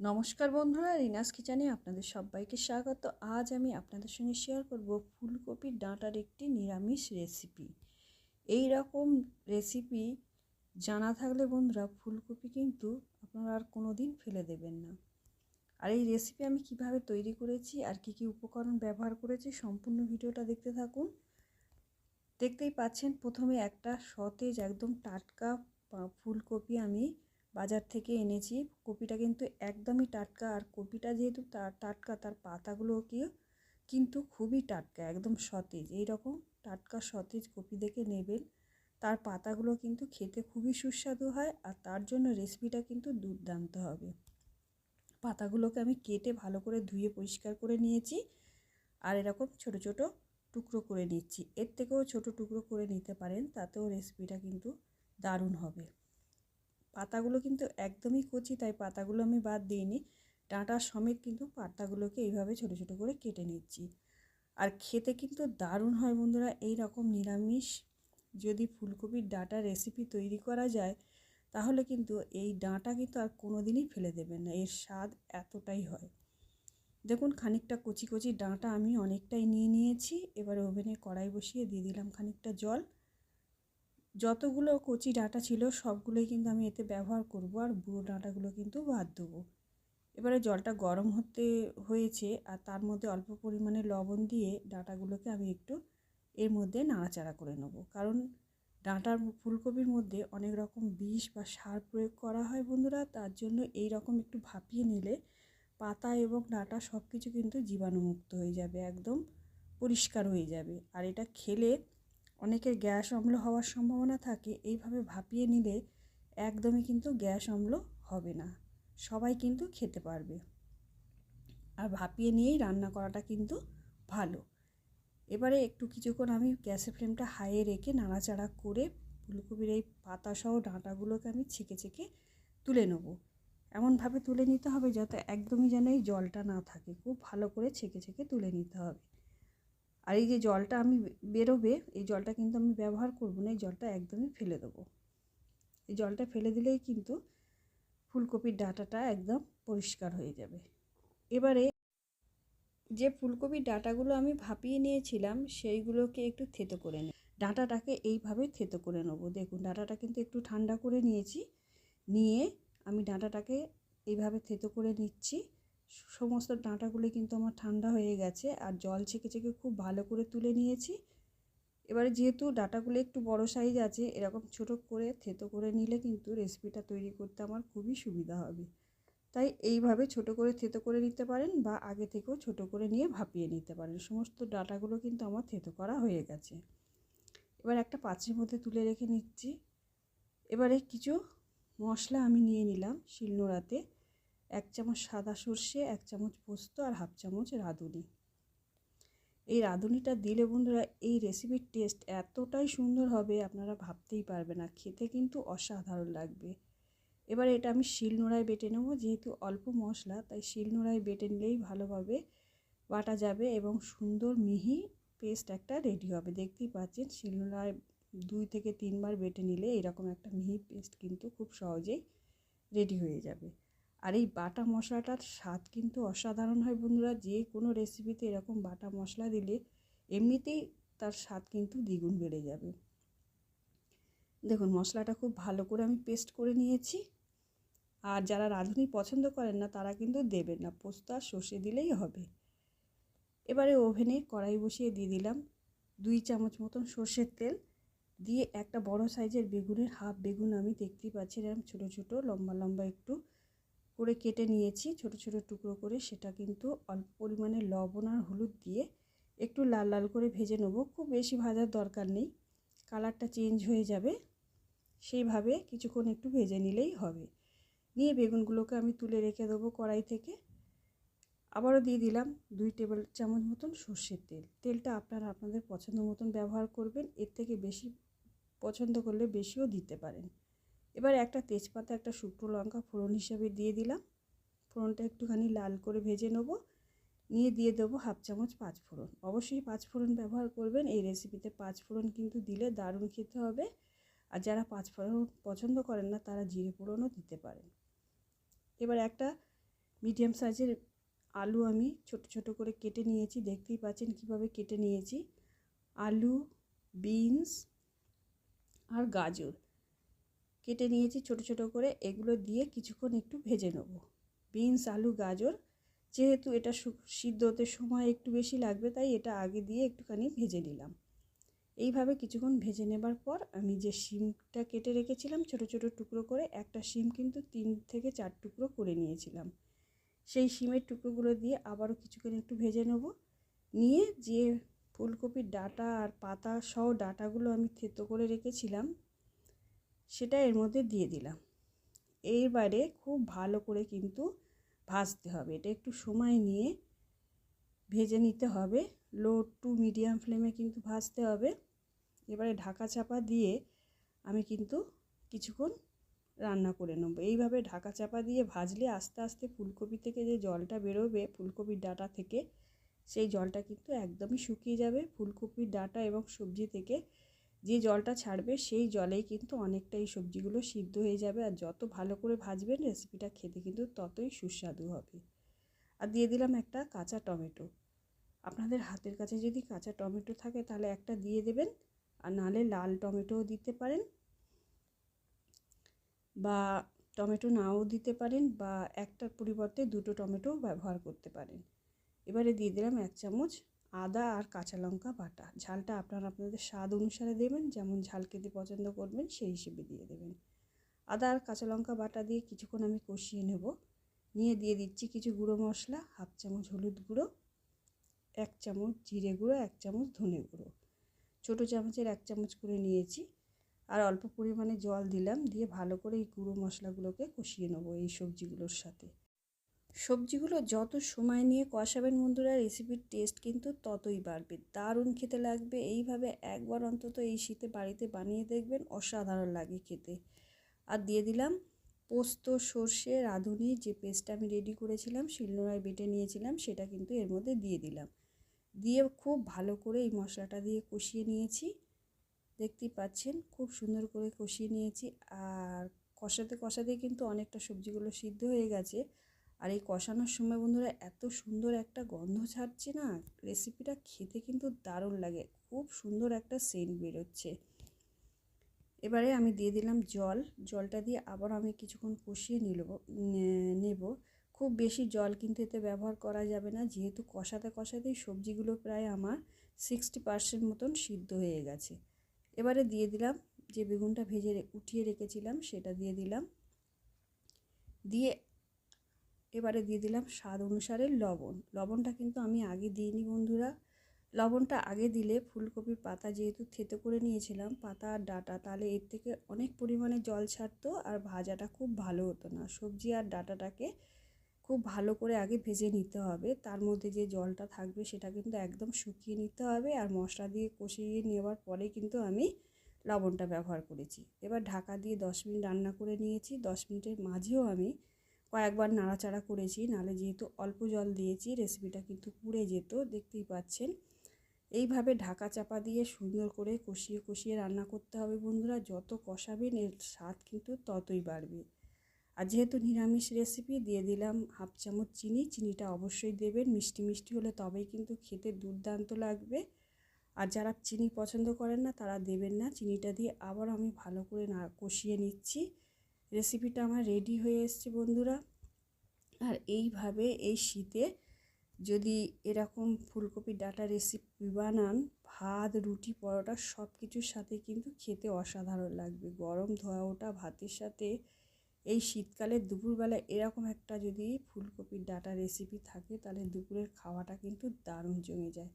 নমস্কার বন্ধুরা, রিনাস কিচেনে আপনাদের সবাইকে স্বাগত। আজ আমি আপনাদের সঙ্গে শেয়ার করব ফুলকপির ডাঁটার একটি নিরামিষ রেসিপি এই রকম রেসিপি জানা থাকলে বন্ধুরা ফুলকপি কিন্তু আপনারা আর কোনো দিন ফেলে দেবেন না। আর এই রেসিপি আমি কীভাবে তৈরি করেছি, আর কি কি উপকরণ ব্যবহার করেছি, সম্পূর্ণ ভিডিওটা দেখতে থাকুন। দেখতেই পাচ্ছেন, প্রথমে একটা সতেজ একদম টাটকা ফুলকপি আমি বাজার থেকে এনেছি। কপিটা কিন্তু একদমই টাটকা। আর কপিটা যেহেতু টাটকা, তার পাতাগুলো কি, কিন্তু খুবই টাটকা, একদম সতেজ। এই রকম টাটকা, সতেজ কপি দেখে নেবেন। তার পাতাগুলো কিন্তু খেতে খুবই সুস্বাদু হয় আর তার জন্য রেসিপিটা কিন্তু দুর্দান্ত হবে। পাতাগুলোকে আমি কেটে ভালো করে ধুয়ে পরিষ্কার করে নিয়েছি। আর এরকম ছোট ছোট টুকরো করে নিচ্ছি। এর থেকেও ছোট টুকরো করে নিতে পারেন, তাতেও রেসিপিটা কিন্তু দারুণ হবে। পাতাগুলো কিন্তু একদমই কচি, তাই পাতাগুলো আমি বাদ দিইনি। ডাঁটা সমেত কিন্তু পাতাগুলোকে এইভাবে ছোট ছোট করে কেটে নিচ্ছি। আর খেতে কিন্তু দারুণ হয় বন্ধুরা এই রকম নিরামিষ যদি ফুলকপির ডাঁটা রেসিপি তৈরি করা যায়, তাহলে কিন্তু এই ডাঁটা কিন্তু আর কোনো দিনই ফেলে দেবেন না, এর স্বাদ এতটাই হয়। দেখুন, খানিকটা কচি কচি ডাঁটা আমি অনেকটাই নিয়ে নিয়েছি, এবার ওভেনে কড়াই বসিয়ে দিয়ে দিলাম খানিকটা জল। যতগুলো কচি ডাঁটা ছিল, সবগুলোই কিন্তু আমি এতে ব্যবহার করব আর বুড়ো ডাঁটাগুলো কিন্তু বাদ দেবো। এবারে জলটা গরম হতে হয়েছে আর তার মধ্যে অল্প পরিমাণে লবণ দিয়ে ডাঁটাগুলোকে আমি একটু এর মধ্যে নাড়াচাড়া করে নেব। কারণ ডাঁটার ফুলকপির মধ্যে অনেক রকম বিষ বা সার প্রয়োগ করা হয় বন্ধুরা, তার জন্য এই রকম একটু ভাপিয়ে নিলে পাতা এবং ডাঁটা সব কিছু কিন্তু জীবাণুমুক্ত হয়ে যাবে, একদম পরিষ্কার হয়ে যাবে। আর এটা খেলে অনেকের গ্যাস অম্ল হওয়ার সম্ভাবনা থাকে, এইভাবে ভাপিয়ে নিলে একদমই কিন্তু গ্যাস অম্ল হবে না। সবাই কিন্তু খেতে পারবে। আর ভাপিয়ে নিয়েই রান্না করাটা কিন্তু ভালো। এবারে একটু কিছুক্ষণ আমি গ্যাসের ফ্লেমটা হাইয়ে রেখে নাড়াচাড়া করে ফুলকপির এই পাতাসহ ডাঁটাগুলোকে আমি ছেঁকে ছেঁকে তুলে নেব। এমনভাবে তুলে নিতে হবে যাতে একদমই যেন এই জলটা না থাকে। খুব ভালো করে ছেঁকে ছেঁকে তুলে নিতে হবে। আর এই যে জলটা আমি বেরোবে, এই জলটা কিন্তু আমি ব্যবহার করব না, এই জলটা একদমই ফেলে দেবো। এই জলটা ফেলে দিলেই কিন্তু ফুলকপির ডাটাটা একদম পরিষ্কার হয়ে যাবে। এবারে যে ফুলকপির ডাটাগুলো আমি ভাপিয়ে নিয়েছিলাম, সেইগুলোকে একটু থেতো করে নিই ডাঁটাটাকে এইভাবে থেতো করে নেব। দেখুন, ডাঁটাটা কিন্তু একটু ঠান্ডা করে নিয়েছি। নিয়ে আমি ডাঁটাটাকে এইভাবে থেতো করে নিচ্ছি। সমস্ত ডাঁটাগুলো কিন্তু আমার ঠান্ডা হয়ে গেছে আর জল ছেঁকে ছেঁকে খুব ভালো করে তুলে নিয়েছি। এবারে যেহেতু ডাটাগুলো একটু বড় সাইজ আছে, এরকম ছোট করে থেতো করে নিলে কিন্তু রেসিপিটা তৈরি করতে আমার খুবই সুবিধা হবে। তাই এইভাবে ছোট করে থেতো করে নিতে পারেন বা আগে থেকেও ছোট করে নিয়ে ভাপিয়ে নিতে পারেন। সমস্ত ডাটাগুলো কিন্তু আমার থেতো করা হয়ে গেছে। এবার একটা পাত্রের মধ্যে তুলে রেখে নিচ্ছি। এবারে কিছু মশলা আমি নিয়ে নিলাম শিলনোড়াতে। এক চামচ সাদা সর্ষে, এক চামচ পোস্ত আর হাফ চামচ রাঁধুনি। এই রাঁধুনিটা দিলে বন্ধুরা এই রেসিপির টেস্ট এতটাই সুন্দর হবে, আপনারা ভাবতেই পারবে না, খেতে কিন্তু অসাধারণ লাগবে। এবার এটা আমি শিলনোড়ায় বেটে নেব, যেহেতু অল্প মশলা, তাই শিলনোড়ায় বেটে নিলেই ভালোভাবে বাটা যাবে এবং সুন্দর মিহি পেস্ট একটা রেডি হবে। দেখতেই পাচ্ছেন শিলনোড়ায় দুই থেকে তিনবার বেটে নিলে এরকম একটা মিহি পেস্ট কিন্তু খুব সহজেই রেডি হয়ে যাবে। আর এই বাটা মশলাটার স্বাদ কিন্তু অসাধারণ হয় বন্ধুরা। যে কোনো রেসিপিতে এরকম বাটা মশলা দিলে এমনিতেই তার স্বাদ কিন্তু দ্বিগুণ বেড়ে যাবে। দেখুন, মশলাটা খুব ভালো করে আমি পেস্ট করে নিয়েছি। আর যারা রাঁধুনি পছন্দ করেন না, তারা কিন্তু দেবেন না। পোস্ত আর সর্ষে দিলেই হবে। এবারে ওভেনে কড়াই বসিয়ে দিয়ে দিলাম দুই চামচ মতন সর্ষের তেল। দিয়ে একটা বড় সাইজের বেগুনের হাফ বেগুন আমি দেখতেই পাচ্ছি এরকম ছোটো ছোটো, লম্বা লম্বা একটু করে কেটে নিয়েছি, ছোট ছোট টুকরো করে। সেটা কিন্তু অল্প পরিমাণে লবণ আর হলুদ দিয়ে একটু লাল লাল করে ভেজে নেব। খুব বেশি ভাজার দরকার নেই। কালারটা চেঞ্জ হয়ে যাবে। সেইভাবে কিছুক্ষণ একটু ভেজে নিলেই হবে। নিয়ে বেগুনগুলোকে আমি তুলে রেখে দেবো কড়াই থেকে। আবারও দিয়ে দিলাম দুই টেবিল চামচ মতন সর্ষের তেল। তেলটা আপনারা আপনাদের পছন্দ মতন ব্যবহার করবেন। এর থেকে বেশি পছন্দ করলে বেশিও দিতে পারেন। এবার একটা তেজপাতা, একটা শুকনো লঙ্কা ফোড়ন হিসাবে দিয়ে দিলাম। ফোড়নটা একটুখানি লাল করে ভেজে নেব। নিয়ে দিয়ে দেবো হাফ চামচ পাঁচ ফোড়ন। অবশ্যই পাঁচ ফোড়ন ব্যবহার করবেন। এই রেসিপিতে পাঁচ ফোড়ন কিন্তু দিলে দারুণ খেতে হবে। আর যারা পাঁচ ফোড়ন পছন্দ করেন না, তারা জিরে ফোড়নও দিতে পারেন। এবার একটা মিডিয়াম সাইজের আলু আমি ছোট ছোট করে কেটে নিয়েছি। দেখতেই পাচ্ছেন কীভাবে কেটে নিয়েছি। আলু বিনস আর গাজর। কেটে নিয়েছি ছোট ছোট করে। এগুলো দিয়ে কিছুক্ষণ একটু ভেজে নেব। বিনস, আলু, গাজর, যেহেতু এটা সিদ্ধ হতে সময় একটু বেশি লাগবে, তাই এটা আগে দিয়ে একটুখানি ভেজে নিলাম। এইভাবে কিছুক্ষণ ভেজে নেবার পর আমি যে শিমটা কেটে রেখেছিলাম ছোট ছোট টুকরো করে, একটা শিম কিন্তু তিন থেকে চার টুকরো করে নিয়েছিলাম। সেই শিমের টুকরোগুলো দিয়ে আবারও কিছুক্ষণ একটু ভেজে নেব। নিয়ে যে ফুলকপির ডাটা আর পাতা সহ ডাটাগুলো আমি থেতো করে রেখেছিলাম সেটা এর মধ্যে দিয়ে দিলাম। এইবারে খুব ভালো করে কিন্তু ভাজতে হবে। এটা একটু সময় নিয়ে ভেজে নিতে হবে। লো টু মিডিয়াম ফ্লেমে কিন্তু ভাজতে হবে। এবারে ঢাকা চাপা দিয়ে আমি কিন্তু কিছুক্ষণ রান্না করে নেব। এইভাবে ঢাকা চাপা দিয়ে ভাজলে আস্তে আস্তে ফুলকপি থেকে যে জলটা বেরোবে, ফুলকপির ডাটা থেকে, সেই জলটা কিন্তু একদমই শুকিয়ে যাবে। ফুলকপির ডাটা এবং সবজি থেকে যে জলটা ছাড়বে সেই জলেই কিন্তু অনেকটা এই সবজিগুলো সিদ্ধ হয়ে যাবে। আর যত ভালো করে ভাজবেন রেসিপিটা খেতে কিন্তু ততই সুস্বাদু হবে। আর দিয়ে দিলাম একটা কাঁচা টমেটো। আপনাদের হাতের কাছে যদি কাঁচা টমেটো থাকে তাহলে একটা দিয়ে দেবেন। আর নাহলে লাল টমেটোও দিতে পারেন। বা টমেটো নাও দিতে পারেন বা একটার পরিবর্তে দুটো টমেটো ব্যবহার করতে পারেন। এবারে দিয়ে দিলাম এক চামচ আদা আর কাঁচা লঙ্কা বাটা। ঝালটা আপনারা আপনাদের স্বাদ অনুসারে দেবেন, যেমন ঝাল খেতে পছন্দ করবেন সেই হিসেবে দিয়ে দেবেন। আদা আর কাঁচা লঙ্কা বাটা দিয়ে কিছুক্ষণ আমি কষিয়ে নেব। নিয়ে দিয়ে দিচ্ছি কিছু গুঁড়ো মশলা, হাফ চামচ হলুদ গুঁড়ো, এক চামচ জিরে গুঁড়ো, এক চামচ ধনে গুঁড়ো। ছোটো চামচের এক চামচ করে নিয়েছি আর অল্প পরিমাণে জল দিলাম, দিয়ে ভালো করে এই গুঁড়ো মশলাগুলোকে কষিয়ে নেব এই সবজিগুলোর সাথে। সবজিগুলো যত সময় নিয়ে কষাবেন বন্ধুরা রেসিপির টেস্ট কিন্তু ততই বাড়বে। দারুণ খেতে লাগবে। এইভাবে একবার অন্তত এই শীতে বাড়িতে বানিয়ে দেখবেন, অসাধারণ লাগে খেতে। আর দিয়ে দিলাম পোস্ত, সর্ষে, রাঁধুনি, যে পেস্টটা আমি রেডি করেছিলাম, শিলনোড়ায় বেটে নিয়েছিলাম, সেটা কিন্তু এর মধ্যে দিয়ে দিলাম। দিয়ে খুব ভালো করে এই মশলাটা দিয়ে কষিয়ে নিয়েছি। দেখতেই পাচ্ছেন, খুব সুন্দর করে কষিয়ে নিয়েছি। আর কষাতে কষাতে কিন্তু অনেকটা সবজিগুলো সিদ্ধ হয়ে গেছে। আর এই কষানোর সময় বন্ধুরা এত সুন্দর একটা গন্ধ ছাড়ছে না রেসিপিটা খেতে কিন্তু দারুণ লাগে। খুব সুন্দর একটা সেন্ট বেরোচ্ছে। এবারে আমি দিয়ে দিলাম জল। জলটা দিয়ে আবার আমি কিছুক্ষণ কষিয়ে নিল নেব। খুব বেশি জল কিন্তু এতে ব্যবহার করা যাবে না, যেহেতু কষাতে কষাতেই সবজিগুলো প্রায় আমার সিক্সটি পার্সেন্ট মতন সিদ্ধ হয়ে গেছে। এবারে দিয়ে দিলাম যে বেগুনটা ভেজে উঠিয়ে রেখেছিলাম, সেটা দিয়ে দিলাম। দিয়ে এবারে দিয়ে দিলাম স্বাদ অনুসারে লবণ। লবণটা কিন্তু আমি আগে দিইনি বন্ধুরা। লবণটা আগে দিলে ফুলকপির পাতা যেহেতু থেতো করে নিয়েছিলাম, পাতা আর ডাটা, তাহলে এর থেকে অনেক পরিমাণে জল ছাড়তো আর ভাজাটা খুব ভালো হতো না। সবজি আর ডাটাটাকে খুব ভালো করে আগে ভেজে নিতে হবে। তার মধ্যে যে জলটা থাকবে সেটা কিন্তু একদম শুকিয়ে নিতে হবে আর মশলা দিয়ে কষিয়ে নেওয়ার পরে কিন্তু আমি লবণটা ব্যবহার করেছি। এবার ঢাকা দিয়ে দশ মিনিট রান্না করে নিয়েছি। দশ মিনিটের মাঝেও আমি কয়েকবার নাড়াচাড়া করেছি, নালে যেহেতু অল্প জল দিয়েছি রেসিপিটা কিন্তু পুড়ে যেত, দেখতেই পাচ্ছেন। এইভাবে ঢাকা চাপা দিয়ে সুন্দর করে কষিয়ে কষিয়ে রান্না করতে হবে বন্ধুরা, যত কষাবেন এর স্বাদ কিন্তু ততই বাড়বে। আর যেহেতু নিরামিষ রেসিপি দিয়ে দিলাম হাফ চামচ চিনি, চিনিটা অবশ্যই দেবেন, মিষ্টি মিষ্টি হলে তবেই কিন্তু খেতে দুর্দান্ত লাগবে। আর যারা চিনি পছন্দ করেন না, তারা দেবেন না, চিনিটা দিয়ে আবার আমি ভালো করে না কষিয়ে নিচ্ছি। রেসিপিটা আমার রেডি হয়ে এসছে বন্ধুরা। আর এইভাবে এই শীতে যদি এরকম ফুলকপির ডাটা রেসিপি বানান, ভাত, রুটি, পরোটা সব কিছুর সাথে কিন্তু খেতে অসাধারণ লাগবে। গরম ধোয়া ওটা, ভাতের সাথে এই শীতকালে দুপুরবেলা এরকম একটা যদি ফুলকপির ডাটা রেসিপি থাকে, তাহলে দুপুরের খাওয়াটা কিন্তু দারুণ জমে যায়।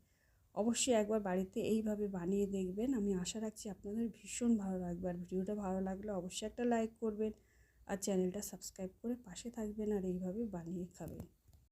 অবশ্যই একবার বাড়িতে এইভাবে বানিয়ে দেখবেন। আমি আশা রাখছি আপনাদের ভীষণ ভালো লাগবে। আর ভিডিওটা ভালো লাগলে অবশ্যই একটা লাইক করবেন। আর চ্যানেলটা সাবস্ক্রাইব করে পাশে থাকবেন আর এইভাবে বানিয়ে খাবেন।